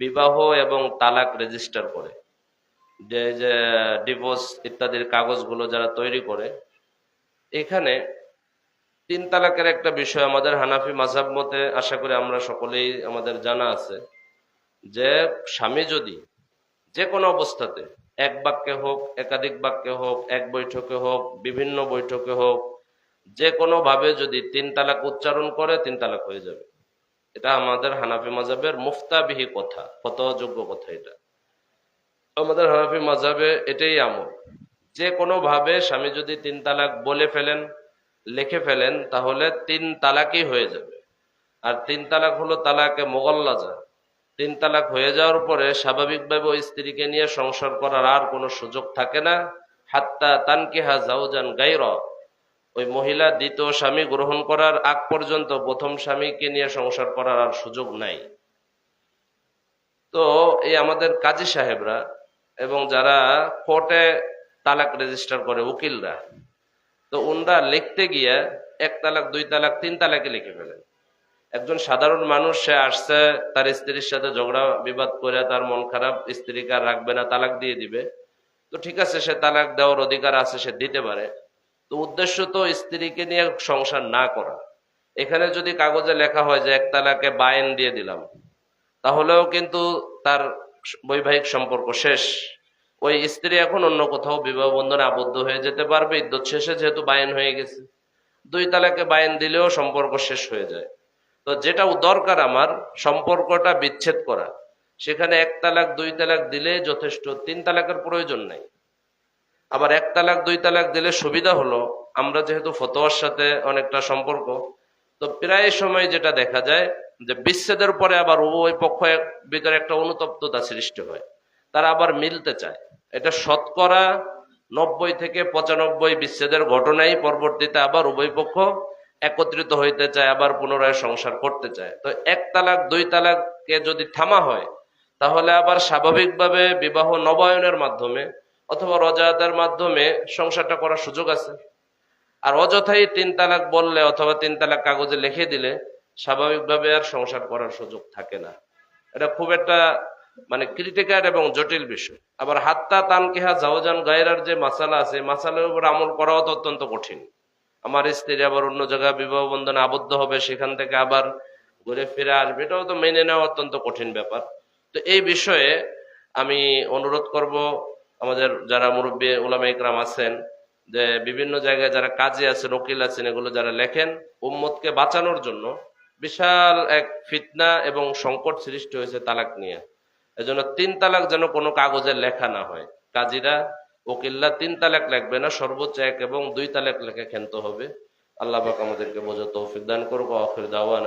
বিবাহ এবং তালাক রেজিস্টার করে। যে যে ডিভোর্স ইত্যাদির কাগজগুলো যারা তৈরি করে, এখানে তিন তালাকের একটা বিষয় আমাদের হানাফি মাঝাব মতে আশা করি আমরা সকলেই আমাদের জানা আছে, যে স্বামী যদি যে কোনো অবস্থাতে এক বাক্যে হোক, একাধিক বাক্যে হোক, এক বৈঠকে হোক, বিভিন্ন বৈঠকে হোক, যে কোনো ভাবে যদি তিন তালাক উচ্চারণ করে, তিন তালাক হয়ে যাবে। এটা আমাদের হানাফি মাজাবের মুফতাবিহি কথা ফতযোগ্য কথা এটা। আমাদের হানাফি মাজাবে এটাই আমল। যে কোনো ভাবে স্বামী যদি তিন তালাক বলে ফেলেন, লিখে ফেলেন, তাহলে তিন তালাকই হয়ে যাবে। আর তিন তালাক হলো তালাকে মোগল্লাজা। তিন তালাক হয়ে যাওয়ার পরে স্বাভাবিকভাবে ওই স্ত্রীকে নিয়ে সংসার করার আর কোনো সুযোগ থাকে না। হাত্তা তানকিহা জাউজান গাইর ওই মহিলা দ্বিতীয় স্বামী গ্রহণ করার আগ পর্যন্ত প্রথম স্বামীকে নিয়ে সংসার করার আর সুযোগ নাই। তো এই আমাদের কাজী সাহেবরা এবং যারা কোর্টে তালাক রেজিস্টার করে উকিলরা, তো উনরা লিখতে গিয়ে এক তালাক, দুই তালাক, তিন তালাকে লিখে ফেলেন। একজন সাধারণ মানুষ, সে আসছে, তার স্ত্রীর সাথে ঝগড়া বিবাদ করে তার মন খারাপ, স্ত্রীকে রাখবে না, তালাক দিয়ে দিবে। তো ঠিক আছে, সে তালাক দেওয়ার অধিকার আছে, সে দিতে পারে। তো উদ্দেশ্য তো স্ত্রীকে নিয়ে সংসার না করা। এখানে যদি কাগজে লেখা হয় যে একতালাকে বায়েন দিয়ে দিলাম, তাহলেও কিন্তু তার বৈবাহিক সম্পর্ক শেষ। ওই স্ত্রী এখন অন্য কোথাও বিবাহ বন্ধনে আবদ্ধ হয়ে যেতে পারবে, ইদ্যত শেষে যেহেতু বায়েন হয়ে গেছে। দুই তালাকে বায়েন দিলেও সম্পর্ক শেষ হয়ে যায়। তো যেটা দরকার আমার, সম্পর্কটা বিচ্ছেদ করা। সেখানে এক তালাক, দুই তালাক দিলে যথেষ্ট, তিন তালাকের প্রয়োজন নাই। আবার এক তালাক, দুই তালাক দিলে সুবিধা হলো। আমরা যেহেতু ফতোয়ার সাথে অনেকটা সম্পর্ক, তো প্রায় সময় যেটা দেখা যায় যে বিচ্ছেদের পরে আবার উভয় পক্ষের ভিতরে একটা অনুতপ্ততা সৃষ্টি হয়। তারা আবার মিলতে চায়। এটা শতকরা নব্বই থেকে পঁচানব্বই বিচ্ছেদের ঘটনাই পরবর্তীতে আবার উভয় পক্ষ একত্রিত হইতে চায়, আবার পুনরায় সংসার করতে চায়। তো এক তালাক, দুই তালাককে যদি থামা হয়, তাহলে আবার স্বাভাবিকভাবে বিবাহ নবায়নের মাধ্যমে অথবা রজায়াতের মাধ্যমে সংসারটা করার সুযোগ আছে। আর অযথাই তিন তালাক বললে অথবা তিন তালাক কাগজে লিখে দিলে স্বাভাবিকভাবে আর সংসার করার সুযোগ থাকে না। এটা খুব একটা মানে ক্রিটিক্যাল এবং জটিল বিষয়। আবার হাত্তা তানকেহা জাওজান গায়রার যে মাসালা আছে মাসালার উপর আমল করাও তো অত্যন্ত কঠিন। আমার স্ত্রী আবার অন্য জায়গায় বিবাহ বন্ধনে আবদ্ধ হবে, সেখান থেকে আবার ঘুরে ফিরে আসবে। এটাও তো মেনে নেওয়া অত্যন্ত কঠিন ব্যাপার। তো এই বিষয়ে আমি অনুরোধ করব আমাদের যারা মুরব্বী ওলামা ইকরাম আছেন, যে বিভিন্ন জায়গায় যারা কাজে আছেন, উকিল আছেন, এগুলো যারা লেখেন, উম্মতকে বাঁচানোর জন্য বিশাল এক ফিতনা এবং সংকট সৃষ্টি হয়েছে তালাক নিয়ে। এজন্য তিন তালাক যেন কোনো কাগজে লেখা না হয়। কাজীরা উকিল্লা তিন তালাক লিখবে না, সর্বোচ্চ এক এবং দুই তালাক লেখে খেলতে হবে। আল্লাহ আমাদেরকে বোঝা তৌফিক দান করব আখির দাওয়ান